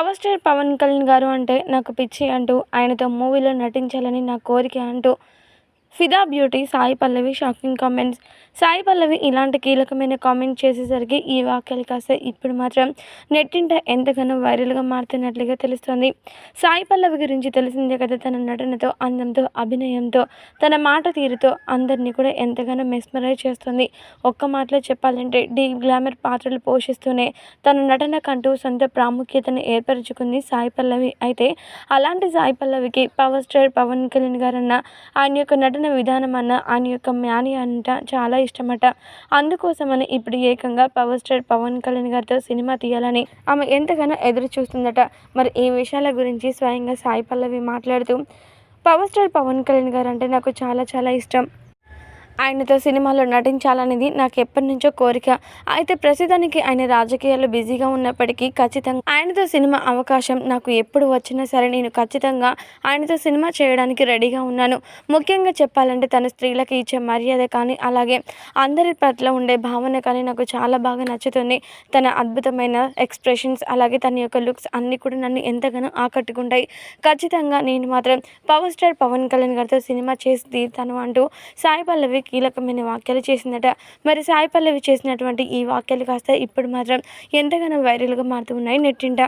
Power star Pawan Kalyan గారు అంటే నాకు పిచ్చి అంటూ ఆయనతో మూవీలో నటించాలని నా కోరిక అంటూ Fidaa beauty Sai Pallavi shocking comments. Sai Pallavi ఇలాంటి కీలకమైన కామెంట్ చేసేసరికి ఈ వ్యాఖ్యలు కాస్త ఇప్పుడు మాత్రం నెట్టింట ఎంతగానో వైరల్గా మారుతున్నట్లుగా తెలుస్తోంది. సాయి పల్లవి గురించి తెలిసిందే కదా తన నటనతో అందంతో అభినయంతో తన మాట తీరుతో అందరినీ కూడా ఎంతగానో మెస్మరైజ్ చేస్తుంది. ఒక్క మాటలో చెప్పాలంటే డీ గ్లామర్ పాత్రలు పోషిస్తూనే తన నటనకంటూ సొంత ప్రాముఖ్యతను ఏర్పరచుకుంది సాయి పల్లవి. అయితే అలాంటి సాయి పల్లవికి పవర్ స్టార్ పవన్ కళ్యాణ్ గారన్న ఆయన యొక్క నటన విధానం అన్న ఆయన యొక్క మ్యాని అంట చాలా ఇష్టమట. అందుకోసమని ఇప్పుడు ఏకంగా పవర్ స్టార్ పవన్ కళ్యాణ్ గారితో సినిమా తీయాలని ఆమె ఎంతగానో ఎదురు చూస్తుందట మరి ఈ విషయాల గురించి స్వయంగా సాయి పల్లవి మాట్లాడుతూ పవర్ స్టార్ పవన్ కళ్యాణ్ గారు అంటే నాకు చాలా చాలా ఇష్టం. ఆయనతో సినిమాలో నటించాలనేది నాకు ఎప్పటి నుంచో కోరిక. అయితే ప్రస్తుతానికి ఆయన రాజకీయాల్లో బిజీగా ఉన్నప్పటికీ ఖచ్చితంగా ఆయనతో సినిమా అవకాశం నాకు ఎప్పుడు వచ్చినా సరే నేను ఖచ్చితంగా ఆయనతో సినిమా చేయడానికి రెడీగా ఉన్నాను. ముఖ్యంగా చెప్పాలంటే తన స్త్రీలకు ఇచ్చే మర్యాద కానీ అలాగే అందరి పట్ల ఉండే భావన కానీ నాకు చాలా బాగా నచ్చుతుంది. తన అద్భుతమైన ఎక్స్ప్రెషన్స్ అలాగే తన యొక్క లుక్స్ అన్నీ కూడా నన్ను ఎంతగానో ఆకట్టుకుంటాయి. ఖచ్చితంగా నేను మాత్రం పవర్ స్టార్ పవన్ కళ్యాణ్ గారితో సినిమా చేసి తీరుతాను అంటూ సాయి పల్లవి కీలకమైన వ్యాఖ్యలు చేసిందట. మరి సాయి పల్లవి చేసినటువంటి ఈ వ్యాఖ్యలు కాస్త ఇప్పుడు మాత్రం ఎంతగానో వైరల్గా మారుతూ ఉన్నాయి నెట్టింట.